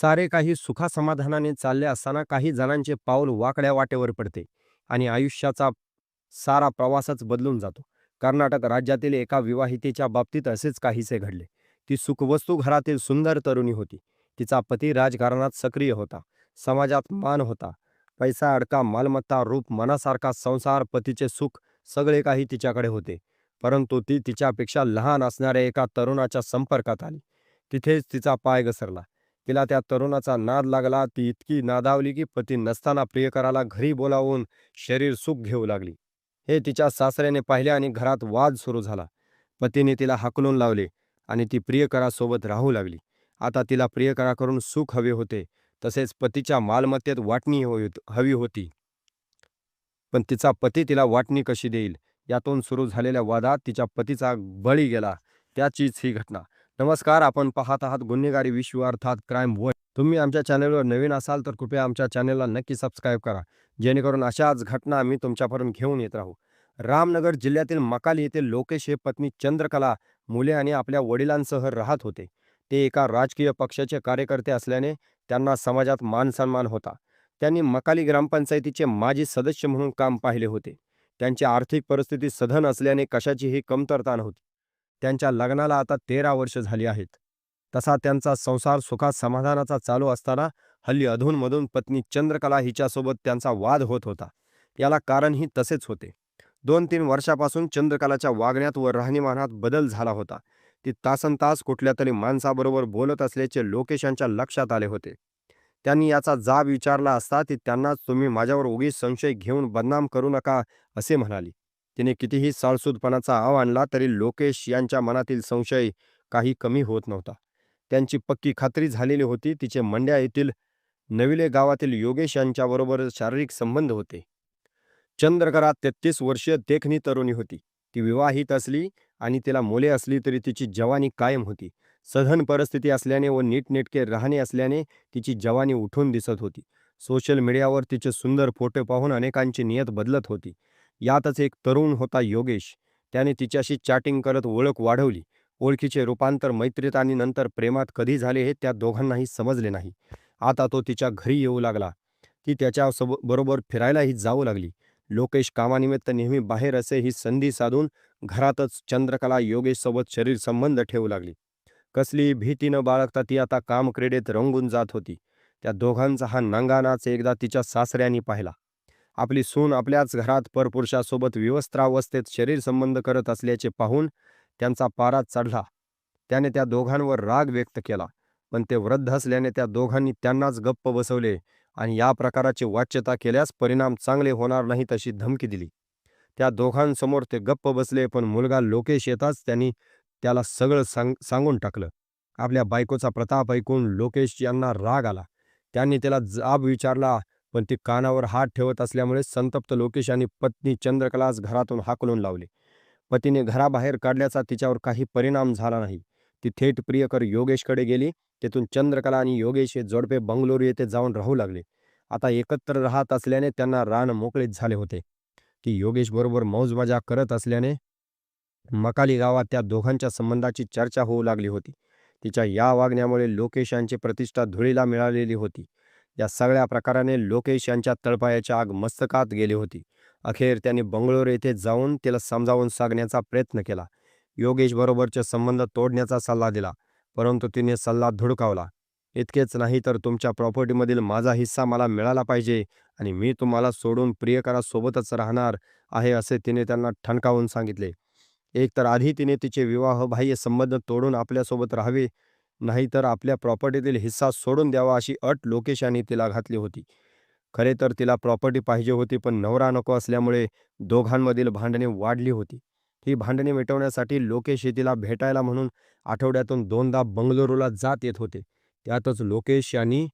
सारे काही सुखासमाधानाने चालले असताना काही जणांचे पाऊल वाकड्या वाटेवर पडते आणि आयुष्याचा सारा प्रवासच बदलून जातो. कर्नाटक राज्यातील एका विवाहितेच्या बाबतीत असेच काहीसे घडले. ती सुखवस्तू घरातील सुंदर तरुणी होती. तिचा पती राजकारणात सक्रिय होता. समाजात मान होता. पैसा अडका मालमत्ता रूप मनासारखा संसार पतीचे सुख सगळे काही तिच्याकडे होते. परंतु ती तिच्यापेक्षा लहान असणाऱ्या एका तरुणाच्या संपर्कात आली. तिथेच तिचा पाय घसरला. तिला त्या तरुणाचा नाद लागला. ती इतकी नादावली की पती नसताना प्रियकराला घरी बोलावून शरीर सुख घेऊ लागली. हे तिच्या सासऱ्याने पाहिले आणि घरात वाद सुरू झाला. पतीने तिला हाकलून लावले आणि ती प्रियकरासोबत राहू लागली. आता तिला प्रियकराकडून सुख हवे होते. तसेच पतीच्या मालमत्तेत वाटणी हो हवी होती. पण तिचा पती तिला वाटणी कशी देईल? यातून सुरू झालेल्या वादात तिच्या पतीचा बळी गेला. त्याचीच ही घटना. नमस्कार आपण पाहत आहात गुन्हेगारी विश्व अर्थात क्राईम वर तुम्ही आमच्या चॅनेलवर नवीन असाल तर कृपया आमच्या चॅनलला नक्की सबस्क्राईब करा. जेणेकरून अशाच घटना आम्ही तुमच्यापर्यंत घेऊन येत राहू. रामनगर जिल्ह्यातील मकाली येथील लोकेश हे पत्नी चंद्रकला मुले आणि आपल्या वडिलांसह राहत होते. ते एका राजकीय पक्षाचे कार्यकर्ते असल्याने त्यांना समाजात मानसन्मान होता. त्यांनी मकाली ग्रामपंचायतीचे माजी सदस्य म्हणून काम पाहिले होते. त्यांची आर्थिक परिस्थिती सधन असल्याने कशाचीही कमतरता नव्हती. त्यांच्या लग्नाला आता तेरा वर्ष झाली आहेत. तसा त्यांचा संसार सुखात समाधानाचा चालू असताना हल्ली अधूनमधून पत्नी चंद्रकला हिच्यासोबत त्यांचा वाद होत होता. याला कारणही तसेच होते. दोन तीन वर्षापासून चंद्रकलाच्या वागण्यात व राहणीमानात बदल झाला होता. ती तासन तास कुठल्या तरी माणसाबरोबर बोलत असल्याचे लोकेशांच्या लक्षात आले होते. त्यांनी याचा जाब विचारला असता ती त्यांनाच तुम्ही माझ्यावर उगीच संशय घेऊन बदनाम करू नका असे म्हणाली. तिने कितीही साळसूदपणाचा आव आणला तरी लोकेश यांच्या मनातील संशय काही कमी होत नव्हता. त्यांची पक्की खात्री झालेली होती तिचे मंड्या येथील नविले गावातील योगेश यांच्याबरोबर शारीरिक संबंध होते. चंद्रकरा तेहतीस वर्षीय देखणी तरुणी होती. ती विवाहित असली आणि तिला मुले असली तरी तिची जवानी कायम होती. सधन परिस्थिती असल्याने व नीटनेटके राहणे असल्याने तिची जवानी उठून दिसत होती. सोशल मीडियावर तिचे सुंदर फोटो पाहून अनेकांची नियत बदलत होती. यातच एक तरुण होता योगेश. त्याने तिच्याशी चॅटिंग करत ओळख वाढवली. ओळखीचे रूपांतर मैत्रीत आणि नंतर प्रेमात कधी झाले हे त्या दोघांनाही समजले नाही. आता तो तिच्या घरी येऊ लागला. ती त्याच्यासोब बरोबर फिरायलाही जाऊ लागली. लोकेश कामानिमित्त नेहमी बाहेर असे ही संधी साधून घरातच चंद्रकला योगेशसोबत शरीर संबंध ठेवू लागली. कसली भीती न बाळगता ती आता कामक्रीडेत रंगून जात होती. त्या दोघांचा हा नांगानाच एकदा तिच्या सासऱ्यांनी पाहिला. आपली सून आपल्याच घरात परपुरुषासोबत विवस्त्रावस्थेत शरीर संबंध करत असल्याचे पाहून त्यांचा पारा चढला. त्याने त्या दोघांवर राग व्यक्त केला पण ते वृद्ध असल्याने त्या दोघांनी त्यांनाच गप्प बसवले आणि या प्रकाराची वाच्यता केल्यास परिणाम चांगले होणार नाही तशी धमकी दिली. त्या दोघांसमोर ते गप्प बसले पण मुलगा लोकेश येताच त्यांनी त्याला सगळं सांग सांगून टाकलं. आपल्या बायकोचा प्रताप ऐकून लोकेश यांना राग आला. त्यांनी त्याला जाब विचारला पण ती कानावर हात ठेवत असल्यामुळे संतप्त लोकेश आणि पत्नी चंद्रकलास घरातून हाकलून लावले. पतीने घराबाहेर काढल्याचा तिच्यावर काही परिणाम झाला नाही. ती थेट प्रियकर योगेशकडे गेली. तेथून चंद्रकला आणि योगेश हे जोडपे बंगलोर येथे जाऊन राहू लागले. आता एकत्र राहत असल्याने त्यांना रान मोकळेच झाले होते. ती योगेश बरोबर मौजमजा करत असल्याने मकाली गावात त्या दोघांच्या संबंधाची चर्चा होऊ लागली होती. तिच्या या वागण्यामुळे लोकेशांची प्रतिष्ठा धुळीला मिळालेली होती. या सगळ्या प्रकाराने लोकेश यांच्या तळपायाच्या आग मस्तकात गेली होती. अखेर त्यांनी बंगळूर येथे जाऊन तिला समजावून सांगण्याचा प्रयत्न केला. योगेश बरोबरचे संबंध तोडण्याचा सल्ला दिला परंतु तिने सल्ला धुडकावला. इतकेच नाही तर तुमच्या प्रॉपर्टीमधील माझा हिस्सा मला मिळाला पाहिजे आणि मी तुम्हाला सोडून प्रियकरासोबतच राहणार आहे असे तिने त्यांना ठणकावून सांगितले. एकतर आधी तिने तिचे विवाहबाह्य संबंध तोडून आपल्यासोबत राहावे नाहीतर आपल्या प्रॉपर्टीतील हिस्सा सोडून द्यावा अशी अट लोकेश यांनी तिला घातली होती. खरे तर तिला प्रॉपर्टी पाहिजे होती पण नवरा नको असल्यामुळे दोघांमधील भांडणे वाढली होती. ही भांडणे मिटवण्यासाठी लोकेश हे तिला भेटायला म्हणून आठवड्यातून दोनदा बंगळुरूला जात येत होते. त्यातच लोकेश यांनी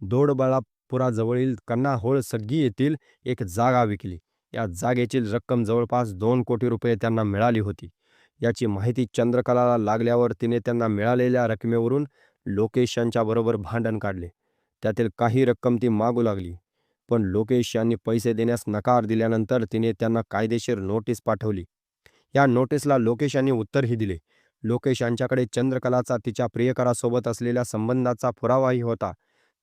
दोडबळापुराजवळील कन्नाहोळ सग्गी येथील एक जागा विकली. या जागेची रक्कम जवळपास दोन कोटी रुपये त्यांना मिळाली होती. याची माहिती चंद्रकलाला लागल्यावर तिने त्यांना मिळालेल्या रकमेवरून लोकेश यांच्याबरोबर भांडण काढले. त्यातील काही रक्कम ती मागू लागली. पण लोकेश यांनी पैसे देण्यास नकार दिल्यानंतर तिने त्यांना कायदेशीर नोटीस पाठवली. या नोटीसला लोकेश यांनी उत्तरही दिले. लोकेश यांच्याकडे चंद्रकलाचा तिच्या प्रियकरासोबत असलेल्या संबंधाचा पुरावाही होता.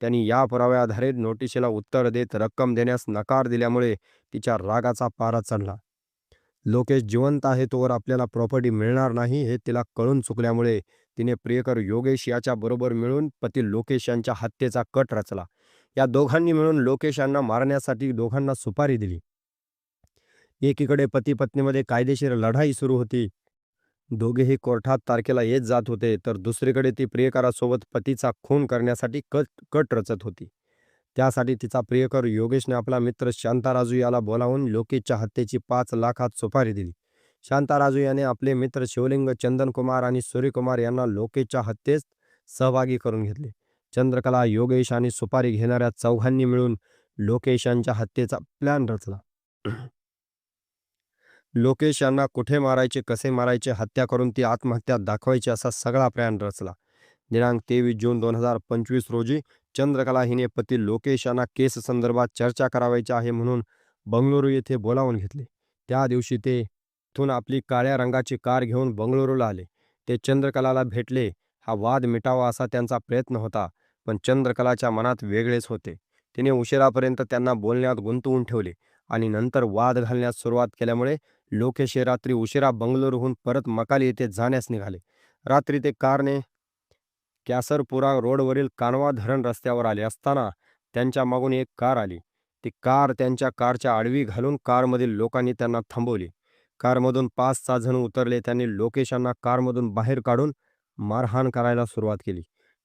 त्यांनी या पुराव्याआधारित नोटिशीला उत्तर देत रक्कम देण्यास नकार दिल्यामुळे तिच्या रागाचा पारा चढला. लोकेश जिवंत आहे तोवर आपल्याला प्रॉपर्टी मिळणार नाही हे तिला कळून चुकल्यामुळे तिने प्रियकर योगेश याच्या बरोबर मिळून पती लोकेश यांच्या हत्येचा कट रचला. या दोघांनी मिळून लोकेश यांना मारण्यासाठी दोघांना सुपारी दिली. एकीकडे पती पत्नीमध्ये कायदेशीर लढाई सुरू होती. दोघेही कोर्टात तारखेला येत जात होते तर दुसरीकडे ती प्रियकरासोबत पतीचा खून करण्यासाठी कट कट रचत होती. त्यासाठी तिचा प्रियकर योगेशने आपला मित्र शांताराजू याला बोलावून लोकेशच्या हत्येची पाच लाखात सुपारी दिली. शांताराजू याने आपले मित्र शिवलिंग चंदनकुमार आणि सूर्यकुमार यांना लोकेशच्या हत्येत सहभागी करून घेतले. चंद्रकला योगेश आणि सुपारी घेणाऱ्या चौघांनी मिळून लोकेश यांच्या हत्येचा प्लॅन रचला. लोकेश यांना कुठे मारायचे कसे मारायचे हत्या करून ती आत्महत्या दाखवायची असा सगळा प्लॅन रचला. दिनांक तेवीस जून दोन हजार पंचवीस रोजी चंद्रकला हिने पती लोकेश यांना केस संदर्भात चर्चा करावायची आहे म्हणून बंगळुरू येथे बोलावून घेतले. त्या दिवशी ते तिथून आपली काळ्या रंगाची कार घेऊन बंगळुरूला आले. ते चंद्रकलाला भेटले. हा वाद मिटावा असा त्यांचा प्रयत्न होता पण चंद्रकलाच्या मनात वेगळेच होते. तिने उशिरापर्यंत त्यांना बोलण्यात गुंतवून ठेवले आणि नंतर वाद घालण्यास सुरुवात केल्यामुळे लोकेश रात्री उशिरा बंगळुरूहून परत मकाली येथे जाण्यास निघाले. रात्री ते कारने कॅसरपुरा रोडवरील कानवा धरण रस्त्यावर आले असताना त्यांच्या मागून एक कार आली. ती कार त्यांच्या कारच्या आडवी घालून कारमधील लोकांनी त्यांना थांबवले. कारमधून पाच सहा जण उतरले त्यांनी लोकेशांना कारमधून बाहेर काढून मारहाण करायला सुरुवात केली.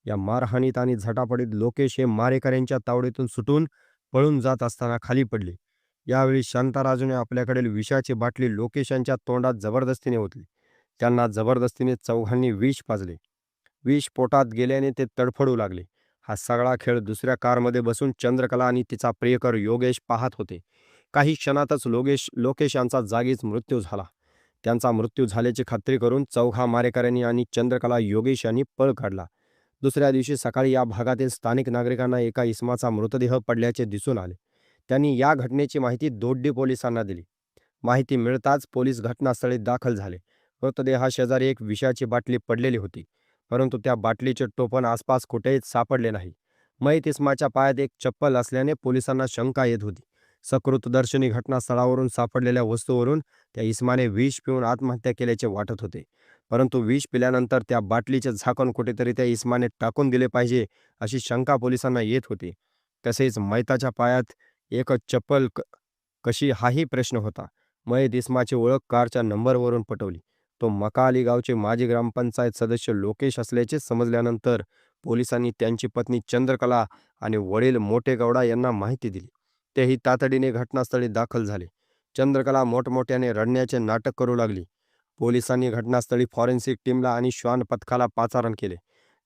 या मारहाणीत आणि झटापटीत लोकेश हे मारेकऱ्यांच्या तावडीतून सुटून पळून जात असताना खाली पडले. यावेळी शांताराजूने आपल्याकडील विषाची बाटली लोकेशांच्या तोंडात जबरदस्तीने ओतली. त्यांना जबरदस्तीने चौघांनी विष पाजले. विष पोटात गेल्याने ते तडफडू लागले. हा सगळा खेळ दुसऱ्या कारमध्ये बसून चंद्रकला आणि तिचा प्रियकर योगेश पाहत होते. काही क्षणातच लोकेश लोकेश यांचा जागीच मृत्यू झाला. त्यांचा मृत्यू झाल्याची खात्री करून चौघा मारेकऱ्यांनी आणि चंद्रकला योगेश यांनी पळ काढला. दुसऱ्या दिवशी सकाळी या भागातील स्थानिक नागरिकांना एका इसमाचा मृतदेह पडल्याचे दिसून आले. त्यांनी या घटनेची माहिती दोड्डी पोलिसांना दिली. माहिती मिळताच पोलीस घटनास्थळी दाखल झाले. मृतदेहाशेजारी एक विषाची बाटली पडलेली होती. परंतु त्या बाटलीचे टोपण आसपास कुठेच सापडले नाही. मयत इस्माच्या पायात एक चप्पल असल्याने पोलिसांना शंका येत होती. सकृतदर्शनी घटनास्थळावरून सापडलेल्या वस्तूवरून त्या इस्माने विष पिऊन आत्महत्या केल्याचे वाटत होते. परंतु विष पिल्यानंतर त्या बाटलीचे झाकण कुठेतरी त्या इस्माने टाकून दिले पाहिजे अशी शंका पोलिसांना येत होती. तसेच मैताच्या पायात एक चप्पल कशी हाही प्रश्न होता. मयत इस्माची ओळख कारच्या नंबरवरून पटवली. तो मकाली गावचे माजी ग्रामपंचायत सदस्य लोकेश असल्याचे समजल्यानंतर पोलिसांनी त्यांची पत्नी चंद्रकला आणि वडील मोठे गौडा यांना माहिती दिली. तेही तातडीने घटनास्थळी दाखल झाले. चंद्रकला मोठमोठ्याने रडण्याचे नाटक करू लागली. पोलिसांनी घटनास्थळी फॉरेन्सिक टीमला आणि श्वान पथकाला पाचारण केले.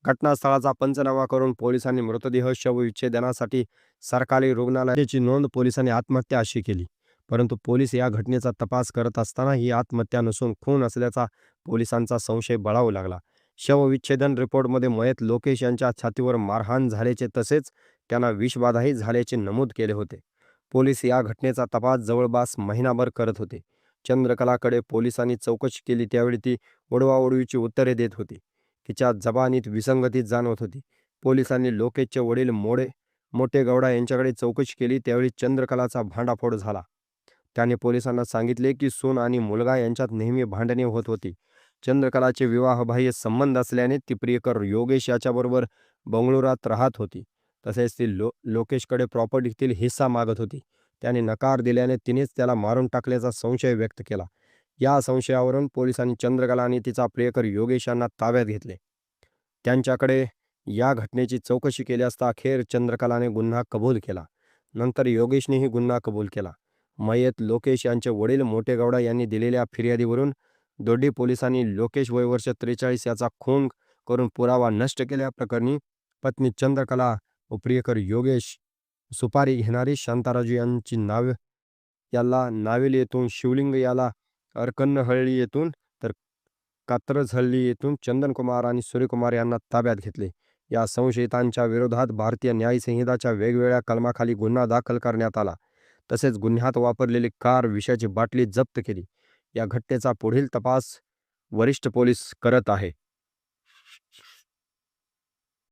घटनास्थळाचा पंचनामा करून पोलिसांनी मृतदेह शवविच्छेदनासाठी सरकारी रुग्णालयाची नोंद पोलिसांनी आत्महत्या अशी केली. परंतु पोलीस या घटनेचा तपास करत असताना ही आत्महत्या नसून खून असल्याचा पोलिसांचा संशय बळावू लागला. शवविच्छेदन रिपोर्टमध्ये मयत लोकेश यांच्या छातीवर मारहाण झाल्याचे तसेच त्यांना विषबाधाही झाल्याचे नमूद केले होते. पोलीस या घटनेचा तपास जवळपास महिनाभर करत होते. चंद्रकलाकडे पोलिसांनी चौकशी केली त्यावेळी ती ओढवाओढवीची उत्तरे देत होती. तिच्या जबानीत विसंगती जाणवत होती. पोलिसांनी लोकेशचे वडील मोडे मोठे गौडा यांच्याकडे चौकशी केली त्यावेळी चंद्रकलाचा भांडाफोड झाला. त्याने पोलिसांना सांगितले की सून आणि मुलगा यांच्यात नेहमी भांडणे होत होती. चंद्रकलाचे विवाहबाह्य संबंध असल्याने ती प्रियकर योगेश याच्याबरोबर बंगळुरात राहत होती. तसेच ती लो लोकेशकडे प्रॉपर्टीतील हिस्सा मागत होती. त्याने नकार दिल्याने तिनेच त्याला मारून टाकल्याचा संशय व्यक्त केला. या संशयावरून पोलिसांनी चंद्रकला आणि तिचा प्रियकर योगेश यांना ताब्यात घेतले. त्यांच्याकडे या घटनेची चौकशी केली असता अखेर चंद्रकलाने गुन्हा कबूल केला. नंतर योगेशनेही गुन्हा कबूल केला. मयत लोकेश यांचे वडील मोठे गौडा यांनी दिलेल्या फिर्यादीवरून दोड्डी पोलिसांनी लोकेश वयवर्ष त्रेचाळीस याचा खून करून पुरावा नष्ट केल्याप्रकरणी पत्नी चंद्रकला व प्रियकर योगेश सुपारी घेणारी शांताराजू यांची नाव याला नावेल येथून शिवलिंग याला अर्कन्नहळ्ळी येथून तर कात्रजहल्ली येथून चंदनकुमार आणि सूर्यकुमार यांना ताब्यात घेतले. या संशयितांच्या विरोधात भारतीय न्यायसंहिताच्या वेगवेगळ्या कलमाखाली गुन्हा दाखल करण्यात आला. तसेच गुन्ह्यात वापरलेली कार विषाची बाटली जप्त केली. या घटनेचा पुढील तपास वरिष्ठ पोलीस करत आहे.